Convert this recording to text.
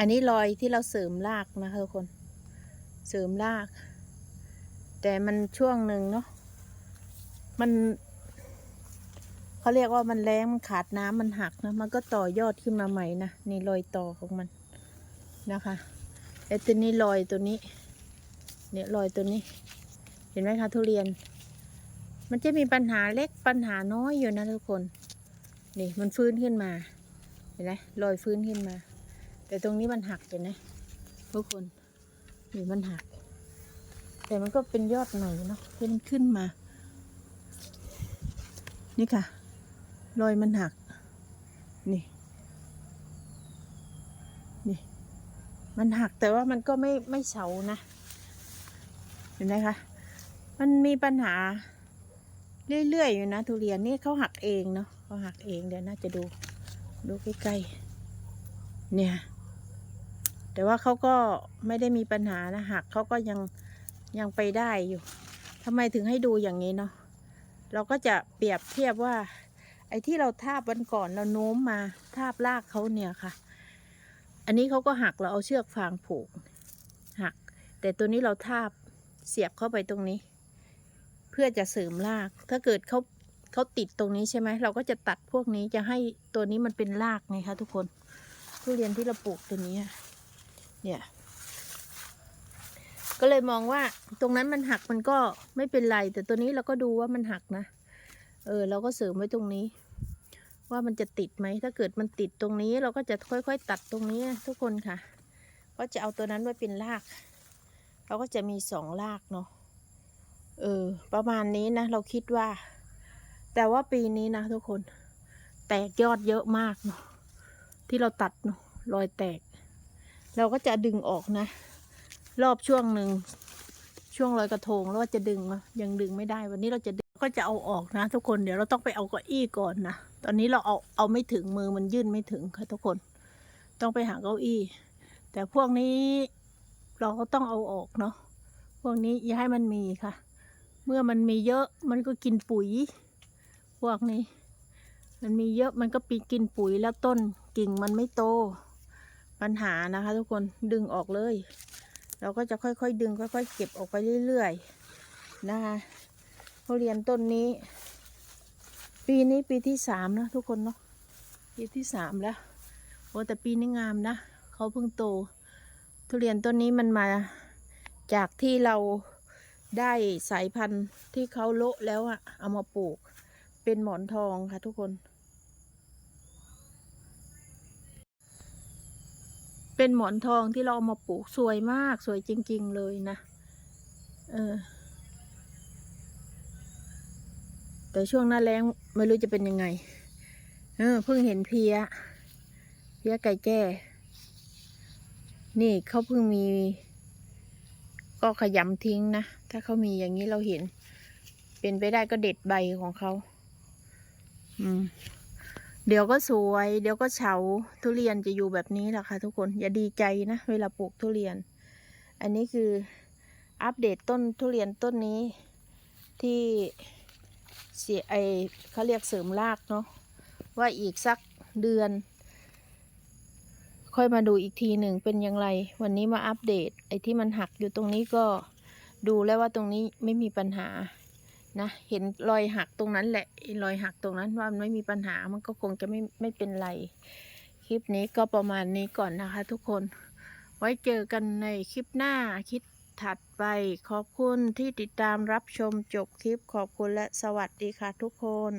อันนี้รอยที่เราเสริมรากนะคะทุกคน เสริมราก แต่มันช่วงหนึ่งเนาะ มันเขาเรียกว่ามันแรงมันขาดน้ำมันหักนะ มันก็ต่อยอดขึ้นมาใหม่นะ นี่รอยต่อของมันนะคะไอ้ตัวนี้รอยตัวนี้ เนี่ยรอยตัวนี้ เห็นไหมคะทุเรียน มันจะมีปัญหาเล็กปัญหาน้อยอยู่นะทุกคน นี่มันฟื้นขึ้นมา เห็นไหมรอยฟื้นขึ้นมา แต่ตรงนี้มันหักเห็นไหมทุกคนนี่มันหัก แต่มันก็เป็นยอดใหม่เนาะที่มันขึ้นมา นี่ค่ะ รอยมันหัก นี่ นี่ มันหักแต่ว่ามันก็ไม่ไม่เฉานะ เห็นไหมคะ มันมีปัญหา เรื่อยๆอยู่นะทุเรียนนี่เขาหักเองเนาะเขาหักเองเดี๋ยวน่าจะดู ดูใกล้ๆ เนี่ย แต่ว่าเขาก็ไม่ได้มีปัญหานะหักเขาก็ยังยังไปได้อยู่ทำไมถึงให้ดูอย่างนี้เนาะเราก็จะเปรียบเทียบว่า ไอ้ที่เราทาบวันก่อนเราโน้มมาทาบลากเขาเนี่ยค่ะ อันนี้เขาก็หักเราเอาเชือกฟางผูก หัก แต่ตัวนี้เราทาบเสียบเข้าไปตรงนี้ เพื่อจะเสริมราก ถ้าเกิดเขาเขาติดตรงนี้ใช่ไหมเราก็จะตัดพวกนี้จะให้ตัวนี้มันเป็นรากไงคะทุกคนทุเรียนที่เราปลูกตัวนี้ เนี่ย ก็เลยมองว่าตรงนั้นมันหักมันก็ไม่เป็นไร แต่ตัวนี้เราก็ดูว่ามันหักนะ เออ เราก็เสริมไว้ตรงนี้ ว่ามันจะติดไหม ถ้าเกิดมันติดตรงนี้ เราก็จะค่อยๆ ตัดตรงนี้ทุกคนค่ะ ก็จะเอาตัวนั้นไว้เป็นราก เราก็จะมีสองรากเนาะ เออ ประมาณนี้นะ เราคิดว่า แต่ว่าปีนี้นะทุกคน แตกยอดเยอะมากเนาะที่เราตัดเนาะรอยแตก เราก็จะดึงออกนะ รอบช่วงหนึ่งช่วงลอยกระทงแล้วว่าจะดึงมายังดึงไม่ได้วันนี้เราจะก็จะเอาออกนะ ทุกคนเดี๋ยวเราต้องไปเอาเก้าอี้ก่อนนะตอนนี้เราเอาเอาไม่ถึงมือมันยื่นไม่ถึงค่ะทุกคน ต้องไปหาเก้าอี้ แต่พวกนี้เราก็ต้องเอาออกเนาะพวกนี้อย่าให้มันมีค่ะ เมื่อมันมีเยอะมันก็กินปุ๋ย พวกนี้ มันมีเยอะมันก็ปีกินปุ๋ยแล้วต้นกิ่งมันไม่โต ปัญหานะคะทุกคนดึงออกเลย เราก็จะค่อยๆดึงค่อยๆเก็บออกไปเรื่อยๆนะคะทุเรียนต้นนี้ ปีนี้ปีที่สามนะทุกคนเนาะปีที่สามแล้วโอ้แต่ปีนี้งามนะเขาเพิ่งโต ทุเรียนต้นนี้มันมาจากที่เราได้สายพันธุ์ที่เขาโละแล้วอะเอามาปลูกเป็นหมอนทองค่ะทุกคน เป็นหมอนทองที่เราเอามาปลูกสวยมากสวยจริง ๆ เลยนะ เออ แต่ช่วงหน้าแล้งไม่รู้จะเป็นยังไง เออเพิ่งเห็นเพีย เพียไก่แจ้ นี่เขาเพิ่งมี ก็ขยำทิ้งนะ ถ้าเขามีอย่างนี้เราเห็น เป็นไปได้ก็เด็ดใบของเขา อืม เดี๋ยวก็สวย เดี๋ยวก็เฉาทุเรียนจะอยู่แบบนี้แหละค่ะทุกคนอย่าดีใจนะเวลาปลูกทุเรียน อันนี้คืออัปเดตต้นทุเรียนต้นนี้ที่เสียไอเขาเรียกเสริมรากเนาะว่าอีกสักเดือน ค่อยมาดูอีกทีหนึ่งเป็นอย่างไร วันนี้มาอัปเดต ไอที่มันหักอยู่ตรงนี้ก็ดูแล้วว่าตรงนี้ไม่มีปัญหา นะเห็นรอยหักตรงนั้นแหละรอยหักตรงนั้นว่ามันไม่มีปัญหามันก็คงจะไม่ไม่เป็นไร คลิปนี้ก็ประมาณนี้ก่อนนะคะ ทุกคน ไว้เจอกันในคลิปหน้าคลิปถัดไป ขอบคุณที่ติดตามรับชมจบคลิปขอบคุณและสวัสดีค่ะทุกคน